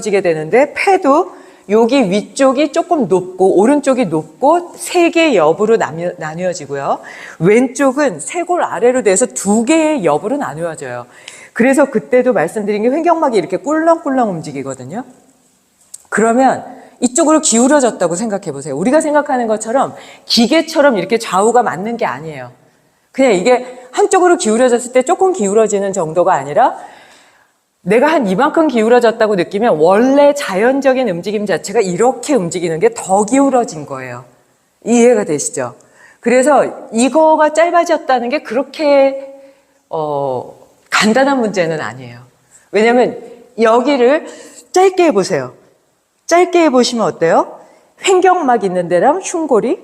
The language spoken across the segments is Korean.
지게 되는데 폐도 여기 위쪽이 조금 높고 오른쪽이 높고 세 개의 엽으로 나뉘어, 나뉘어지고요. 왼쪽은 세골 아래로 돼서 두 개의 엽으로 나누어져요. 그래서 그때도 말씀드린 게 횡격막이 이렇게 꿀렁꿀렁 움직이거든요. 그러면 이쪽으로 기울어졌다고 생각해 보세요. 우리가 생각하는 것처럼 기계처럼 이렇게 좌우가 맞는 게 아니에요. 그냥 이게 한쪽으로 기울어졌을 때 조금 기울어지는 정도가 아니라 내가 한 이만큼 기울어졌다고 느끼면 원래 자연적인 움직임 자체가 이렇게 움직이는 게 더 기울어진 거예요. 이해가 되시죠? 그래서 이거가 짧아졌다는 게 그렇게 어, 간단한 문제는 아니에요. 왜냐하면 여기를 짧게 해보세요. 짧게 해보시면 어때요? 횡격막 있는 데랑 흉골이,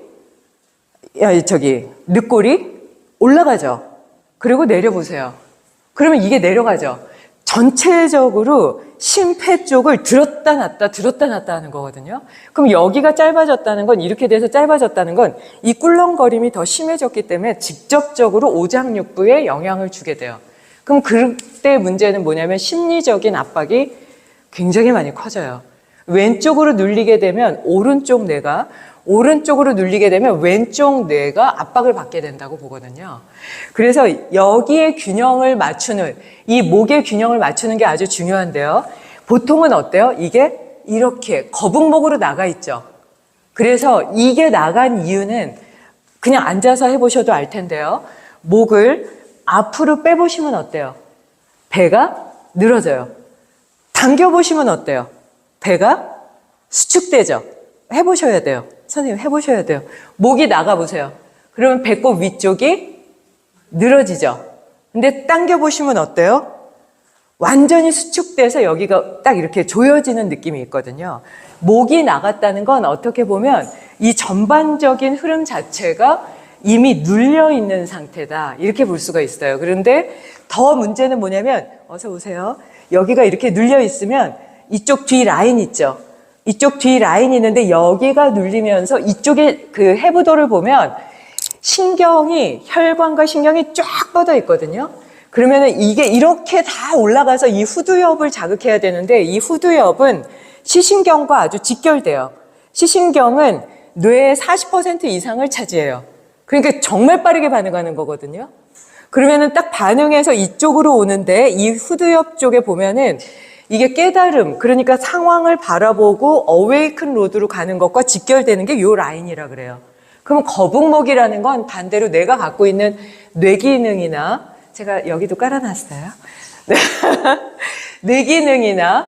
야, 저기, 늑골이 올라가죠. 그리고 내려보세요. 그러면 이게 내려가죠. 전체적으로 심폐 쪽을 들었다 놨다 들었다 놨다 하는 거거든요. 그럼 여기가 짧아졌다는 건 이렇게 돼서 짧아졌다는 건 이 꿀렁거림이 더 심해졌기 때문에 직접적으로 오장육부에 영향을 주게 돼요. 그럼 그때 문제는 뭐냐면 심리적인 압박이 굉장히 많이 커져요. 왼쪽으로 눌리게 되면 오른쪽 뇌가 오른쪽으로 눌리게 되면 왼쪽 뇌가 압박을 받게 된다고 보거든요. 그래서 여기에 균형을 맞추는 이 목의 균형을 맞추는 게 아주 중요한데요. 보통은 어때요? 이게 이렇게 거북목으로 나가 있죠. 그래서 이게 나간 이유는 그냥 앉아서 해보셔도 알 텐데요. 목을 앞으로 빼보시면 어때요? 배가 늘어져요. 당겨보시면 어때요? 배가 수축되죠. 해보셔야 돼요. 선생님 해보셔야 돼요. 목이 나가보세요. 그러면 배꼽 위쪽이 늘어지죠. 근데 당겨보시면 어때요? 완전히 수축돼서 여기가 딱 이렇게 조여지는 느낌이 있거든요. 목이 나갔다는 건 어떻게 보면 이 전반적인 흐름 자체가 이미 눌려 있는 상태다. 이렇게 볼 수가 있어요. 그런데 더 문제는 뭐냐면, 어서 오세요. 여기가 이렇게 눌려 있으면 이쪽 뒤 라인 있죠. 이쪽 뒤 라인이 있는데 여기가 눌리면서 이쪽에 그 해부도를 보면 신경이, 혈관과 신경이 쫙 뻗어 있거든요. 그러면은 이게 이렇게 다 올라가서 이 후두엽을 자극해야 되는데 이 후두엽은 시신경과 아주 직결돼요. 시신경은 뇌의 40% 이상을 차지해요. 그러니까 정말 빠르게 반응하는 거거든요. 그러면은 딱 반응해서 이쪽으로 오는데 이 후두엽 쪽에 보면은 이게 깨달음, 그러니까 상황을 바라보고 어웨이큰 로드로 가는 것과 직결되는 게 요 라인이라 그래요. 그럼 거북목이라는 건 반대로 내가 갖고 있는 뇌 기능이나 제가 여기도 깔아놨어요. 뇌 기능이나